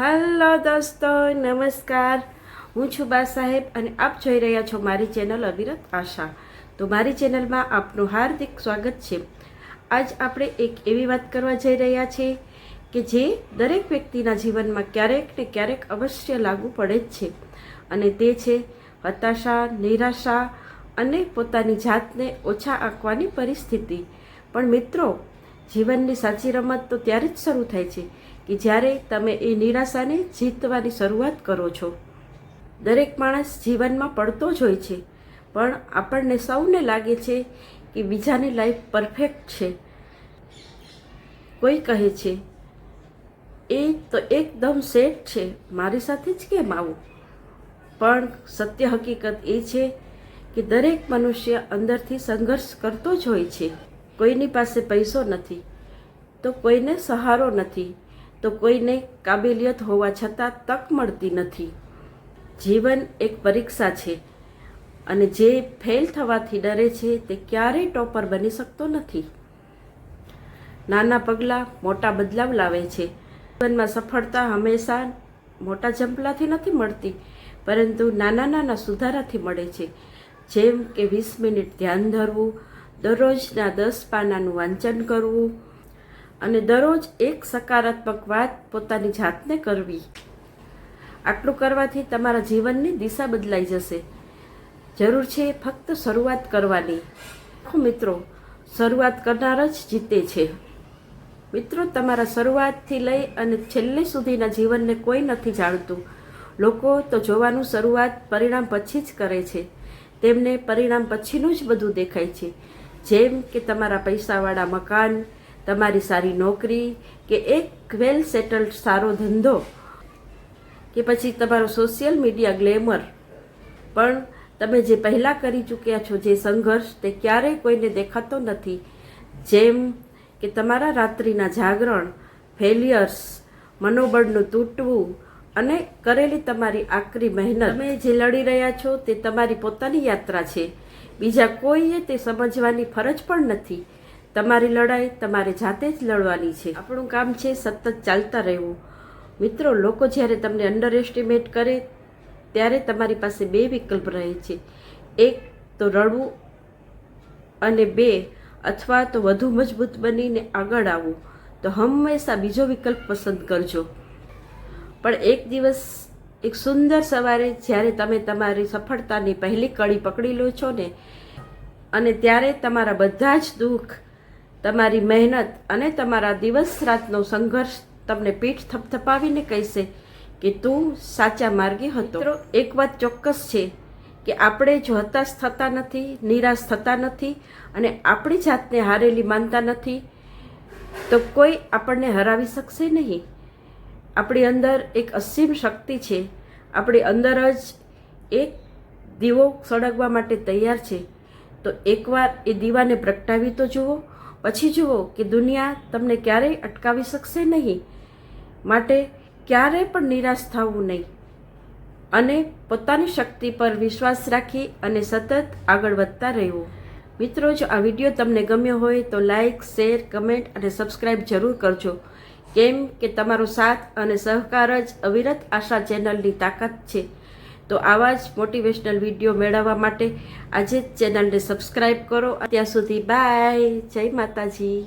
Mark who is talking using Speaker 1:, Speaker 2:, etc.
Speaker 1: Hello દોસ્તો, નમસ્કાર. હું છું બા સાહેબ અને આપ જોઈ રહ્યા છો મારી ચેનલ અવિરત આશા. તો મારી ચેનલમાં આપનું હાર્દિક સ્વાગત છે. આજ આપણે એક એવી વાત કરવા જઈ રહ્યા છીએ કે જે દરેક વ્યક્તિના જીવનમાં ક્યારેક ને ક્યારેક અવશ્ય લાગુ પડે જ છે. અને તે છે હતાશા, નિરાશા અને પોતાની જાતને ઓછા આંકવાની પરિસ્થિતિ. પણ મિત્રો, જીવનની સાચી રમત તો ત્યારે જ શરૂ થાય છે. કે જ્યારે તમે એ નિરાશાને જીતવાની શરૂઆત કરો છો. દરેક માણસ જીવનમાં પડતો જ હોય છે, પણ આપણને સૌને લાગે છે કે બીજાની લાઈફ પરફેક્ટ છે. કોઈ કહે છે, એ તો એકદમ સેટ છે, મારી સાથે જ કેમ આવું? પણ સત્ય હકીકત એ છે કે દરેક મનુષ્ય અંદરથી સંઘર્ષ કરતો જ હોય છે. કોઈની પાસે પૈસો નથી, તો કોઈને સહારો નથી. તો કોઈને કાબેલિયત હોવા છતાં તક મળતી નથી. જીવન એક પરીક્ષા છે અને જે ફેલ થવાથી ડરે છે તે ક્યારેય ટોપર બની શકતો નથી. નાના પગલાં મોટા બદલાવ લાવે છે. જીવનમાં સફળતા હંમેશા મોટા જંપલાથી નથી મળતી, પરંતુ નાના નાના સુધારાથી મળે છે. જેમ કે વીસ મિનિટ ધ્યાન ધરવું, દરરોજના દસ પાનાનું વાંચન કરવું અને દરરોજ એક સકારાત્મક વાત પોતાની જાતને કરવી. આટલું કરવાથી તમારા જીવનની દિશા બદલાઈ જશે. જરૂર છે ફક્ત શરૂઆત કરવાની. મિત્રો, શરૂઆત કરનાર જ જીતે છે. મિત્રો, તમારા શરૂઆતથી લઈ અને છેલ્લે સુધીના જીવનને કોઈ નથી જાણતું. લોકો તો જોવાનું શરૂઆત પરિણામ પછી જ કરે છે. તેમને પરિણામ પછીનું જ બધું દેખાય છે. જેમ કે તમારા પૈસાવાળા મકાન તમારી સારી નોકરી કે એક વેલ સેટલ્ડ સારો ધંધો કે પછી તમારો સોશિયલ મીડિયા ગ્લેમર પણ તમે જે પહેલાં કરી ચૂક્યા છો, જે સંઘર્ષ, તે ક્યારેય કોઈને દેખાતો નથી. જેમ કે તમારા રાત્રિના જાગરણ ફેલિયર્સ મનોબળનું તૂટવું અને કરેલી તમારી આકરી મહેનત. તમે જે લડી રહ્યા છો, તે તમારી પોતાની યાત્રા છે. બીજા કોઈએ તે સમજવાની ફરજ પણ નથી. તમારી લડાઈ તમારે જાતે જ લડવાની છે. આપણું કામ છે સતત ચાલતા રહેવું. મિત્રો, લોકો જ્યારે તમને અંડર એસ્ટિમેટ કરે, ત્યારે તમારી પાસે બે વિકલ્પ રહે છે. એક, તો રડવું અને બે, અથવા તો વધુ મજબૂત બનીને આગળ આવવું. તો હંમેશા બીજો વિકલ્પ પસંદ કરજો. પણ એક દિવસ, એક સુંદર સવારે જ્યારે તમે તમારી સફળતાની પહેલી કડી પકડી લો છો ને, અને ત્યારે તમારા બધા જ દુઃખ તમારી મહેનત અને તમારા દિવસ રાતનો સંઘર્ષ તમને પીઠ થપથપાવીને કહેશે કે તું સાચા માર્ગે હતો. એક વાત ચોક્કસ છે કે આપણે જો હતાશ થતા નથી નિરાશ થતા નથી અને આપણી જાતને હારેલી માનતા નથી. તો કોઈ આપણને હરાવી શકશે નહીં. આપણી અંદર એક અસીમ શક્તિ છે. આપણી અંદર જ એક દીવો સળગવા માટે તૈયાર છે. તો એકવાર એ દીવાને પ્રગટાવી તો જુઓ. પછી જુઓ કે દુનિયા તમને ક્યારેય અટકાવી શકશે નહીં. માટે ક્યારેય પણ નિરાશ થવું નહીં. અને પોતાની શક્તિ પર વિશ્વાસ રાખી અને સતત આગળ વધતા રહેવું. મિત્રો, જો આ વીડિયો તમને ગમ્યો હોય તો લાઇક શેર, કમેન્ટ અને સબસ્ક્રાઈબ જરૂર કરજો. કેમ કે તમારો સાથ અને સહકાર જ અવિરત આશા ચેનલની તાકાત છે. તો આવા જ મોટિવેશનલ વીડિયો મેળવવા માટે આજે જ ચેનલને સબસ્ક્રાઈબ કરો. ત્યાં સુધી બાય જય માતાજી.